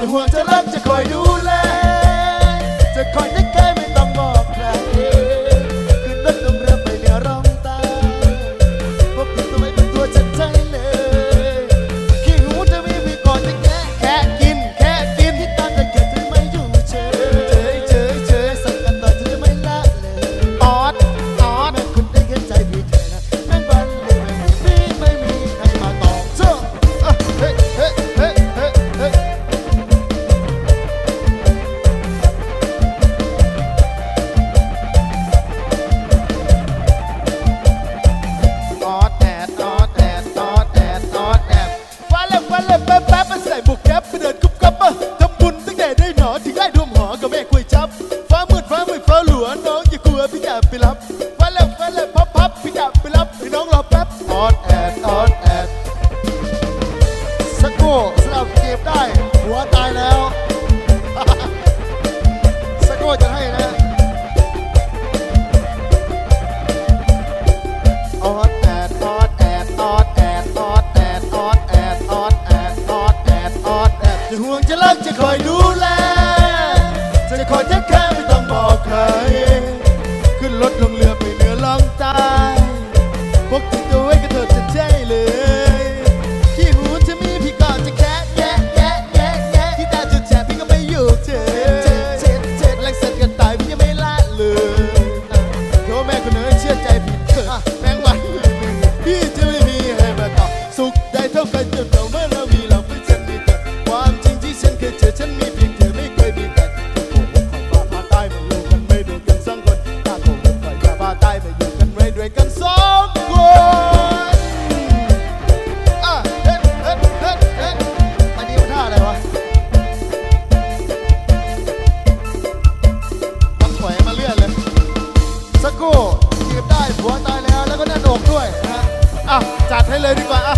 to what I love. จะคอยดูแล จะคอยเทคแคร์ไม่ต้องบอกใคร ขึ้นรถลงเรือไปเหนือล่องใต้พวกที่ ให้เลยดีกว่าอะ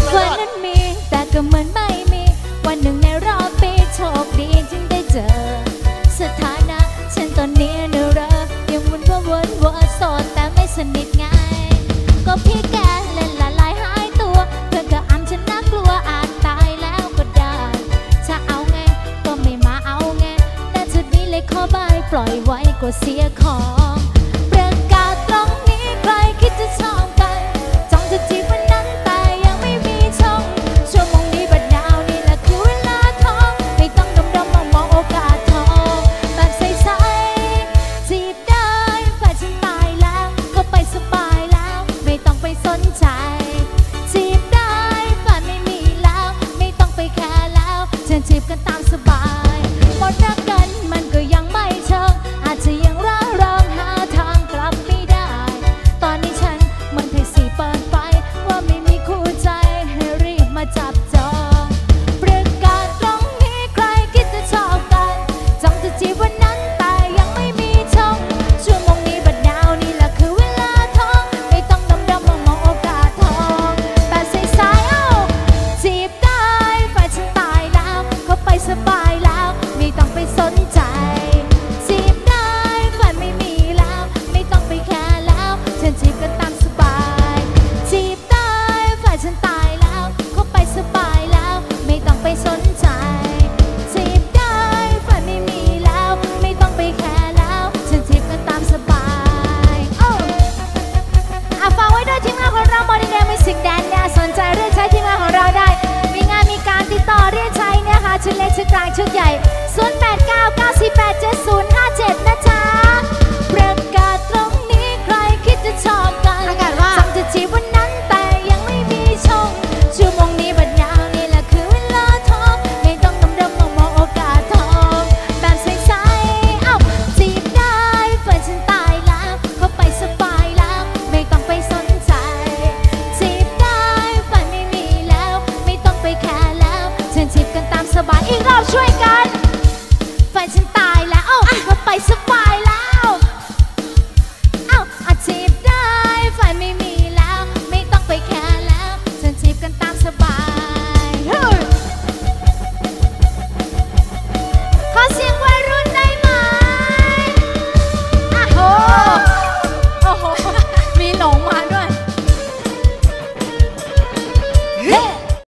นนั้นมี แต่ก็เหมือนไม่มี วันหนึ่งในรอบปีโชคดีจึงได้เจอ สถานะฉันตอนนี้เนรอยังวนวาวนวาโสดแต่ไม่สนิทไง ก็พี่ ก็เสียของ 你猜。 เขาไปสบายแล้ว ไม่ต้องไปสนใจจีบได้ฝัไม่มีแล้ว ไม่ต้องไปแคร์แล้ว ฉันจีบกัตามสบายอ้อาฟังไว้ด้วยทีมงานของเราโมเดลแมิสิกแดนเนี่ยสนใจเรียกใช้ทีมงานของเราได้ มีงานมีการติดต่อเรียกใช้นะคะชุดเล็กชุดกลางชุดใหญ่0 8 9 9 4 8